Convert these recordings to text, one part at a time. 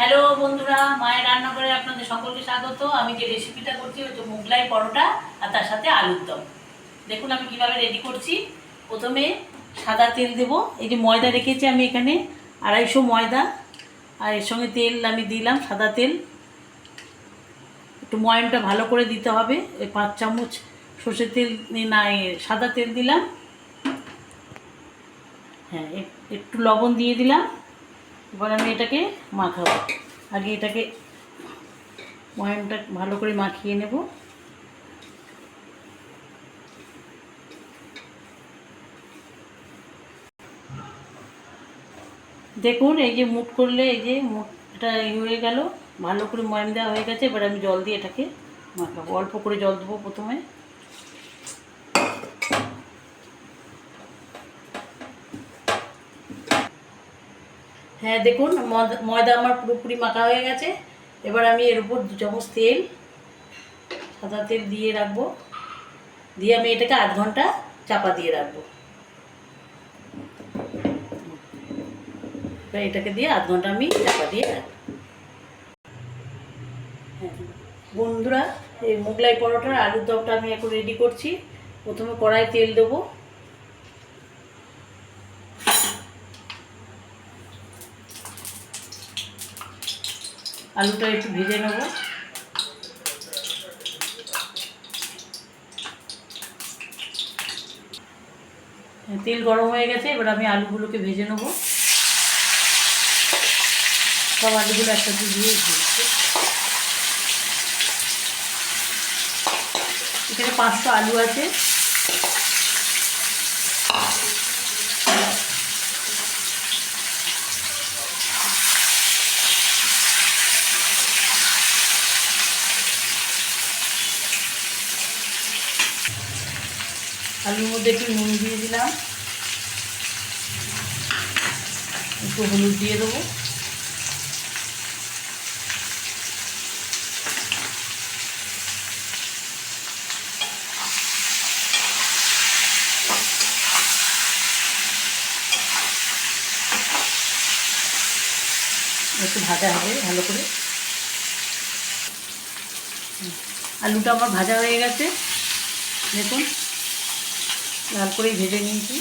Hello বন্ধুরা, মায়ের রান্নাঘরে আপনাদের সকলকে স্বাগত। আমি যে রেসিপিটা করছি হচ্ছে মোগলাই পরোটা আর তার সাথে আলুর দম। দেখুন আমি কীভাবে রেডি করছি। প্রথমে সাদা তেল দেব। এই যে ময়দা রেখেছি আমি এখানে, আড়াইশো ময়দা। আর এর সঙ্গে তেল আমি দিলাম, সাদা তেল। একটু ময়নটা ভালো করে দিতে হবে। এই পাঁচ চামচ সর্ষের তেল না সাদা তেল দিলাম। হ্যাঁ এক- একটু লবণ দিয়ে দিলাম। এবার আমি এটাকে মাখাবো। আগে এটাকে ময়ামটা ভালো করে মাখিয়ে নেব। দেখুন, এই যে মুট করলে, এই যে মুটটা হয়ে গেল, ভালো করে ময়াম দেওয়া হয়ে গেছে, এবার আমি জল দিয়ে এটাকে মাখাবো। অল্প করে জল দেবো প্রথমে। হ্যাঁ দেখুন ময়দা- আমার পুরোপুরি মাখা হয়ে গেছে। এবার আমি এর উপর দু চামচ তেল সাদা তেল দিয়ে রাখব। দিয়ে আমি এটাকে আধ ঘণ্টা চাপা দিয়ে রাখব। এটাকে দিয়ে আধ ঘণ্টা আমি চাপা দিয়ে রাখব। হ্যাঁ, বন্ধুরা এই মোগলাই পরোটার আলুর দমটা আমি এখন রেডি করছি। প্রথমে কড়াই তেল দেবো। আলুটা একটু ভেজে নেব। তেল গরম হয়ে গেছে, এবার আমি আলুগুলোকে ভেজে নেব। সব আলুগুলো একসাথে দিয়ে ভেজে এখানে পাঁচশো আলু আছে। আলুর মধ্যে একটু নুন দিয়ে দিলাম। একটু হলুদ দিয়ে দেবো। একটু ভাজা হবে, ভালো করে। আলুটা আমার ভাজা হয়ে গেছে। দেখুন। লাল করেই ভেজে নিয়েছি।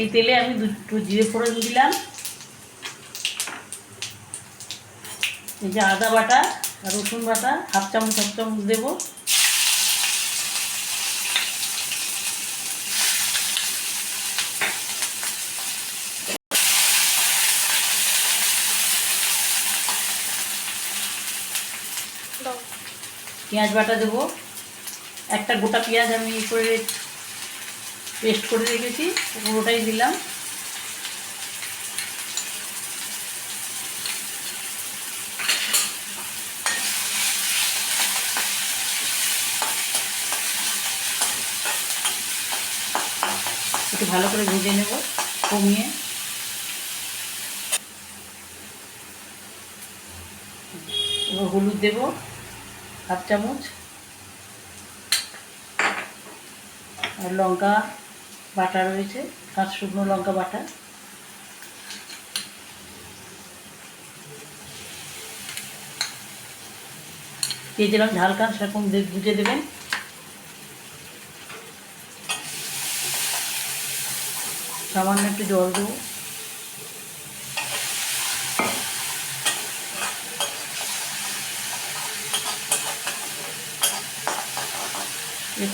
এই তেলে আমি দুটো জিরে ফোড়ন দিলাম। এই যে আদা বাটা আর রসুন বাটা হাফ চামচ হাফ চামচ দেবো। পেঁয়াজ বাটা দেবো। একটা গোটা পেঁয়াজ আমি করে পেস্ট করে রেখেছি পুরোটাই দিলাম। একটু ভালো করে ভেজে নেব, কমিয়ে। হলুদ দেব, হাফ চামচ। আর লঙ্কা বাটা রয়েছে, কাঁচ শুকনো লঙ্কা বাটা। দিয়ে দিলাম ঝাল সেরকম দেবেন। সামান্য একটু জল দেবো।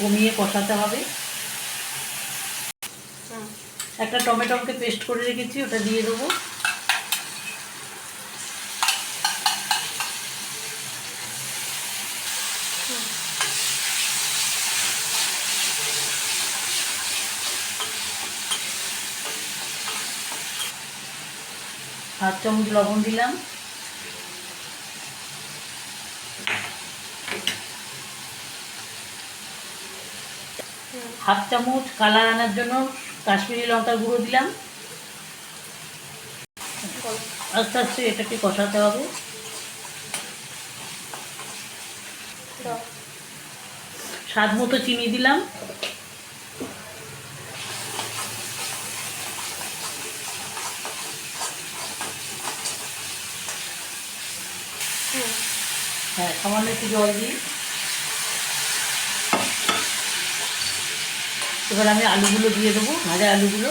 কমিয়ে কষাতে হবে। একটা টমেটোকে পেস্ট করে রেখেছি ওটা দিয়ে দেবো। হাফ চামচ লবণ দিলাম। হাফ চামচ কালার আনার জন্য কাশ্মীরি লঙ্কার গুঁড়ো দিলাম। আস্তে আস্তে এটাকে কষাতে হবে। স্বাদ মতো চিনি দিলাম। হ্যাঁ সামান্য একটু জল দিই। এবার আমি আলুগুলো দিয়ে দেবো ভাজা আলুগুলো।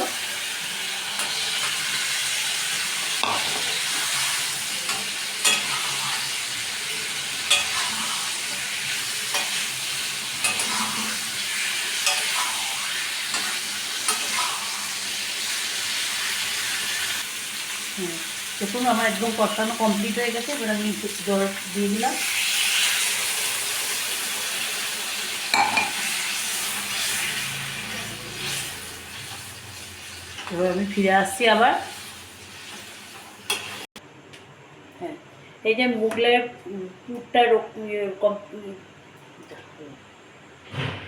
দেখুন, আমার একদম কষানো কমপ্লিট হয়ে গেছে। এবার আমি জল দিয়ে দিলাম। এবার আমি ফিরে আসছি আবার। হ্যাঁ এই যে মুগলের পুরটা ইয়ে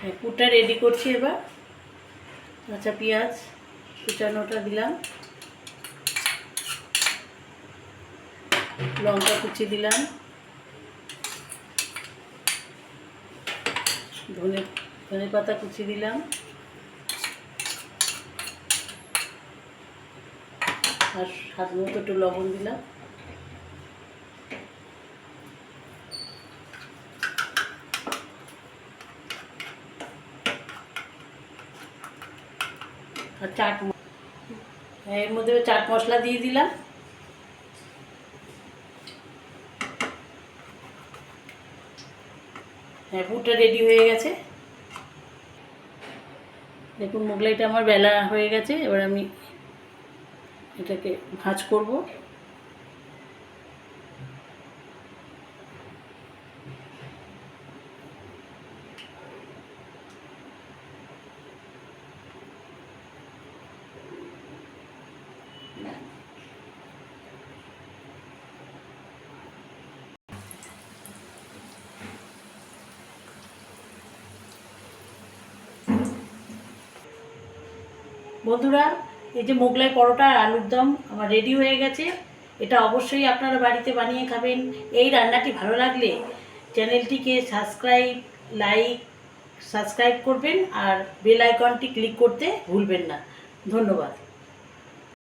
হ্যাঁ পুরটা রেডি করছি এবার। কাঁচা পেঁয়াজ কুচানোটা দিলাম। লঙ্কা কুচি দিলাম। ধনে ধনে পাতা কুচি দিলাম। আর স্বাদ মতো একটু লবণ দিলাম। আর চাট এর মধ্যে চাট মশলা দিয়ে দিলাম। হ্যাঁ পুরটা রেডি হয়ে গেছে। দেখুন, মোগলাইটা আমার বেলা হয়ে গেছে। এবার আমি এটাকে ভাঁজ করব। বন্ধুরা, এই যে মোগলাই পরোটা আলুর দম আমার রেডি হয়ে গেছে। এটা অবশ্যই আপনারা বাড়িতে বানিয়ে খাবেন। এই রান্নাটি ভালো লাগলে চ্যানেলটিকে সাবস্ক্রাইব লাইক সাবস্ক্রাইব করবেন আর বেল আইকনটি ক্লিক করতে ভুলবেন না। ধন্যবাদ।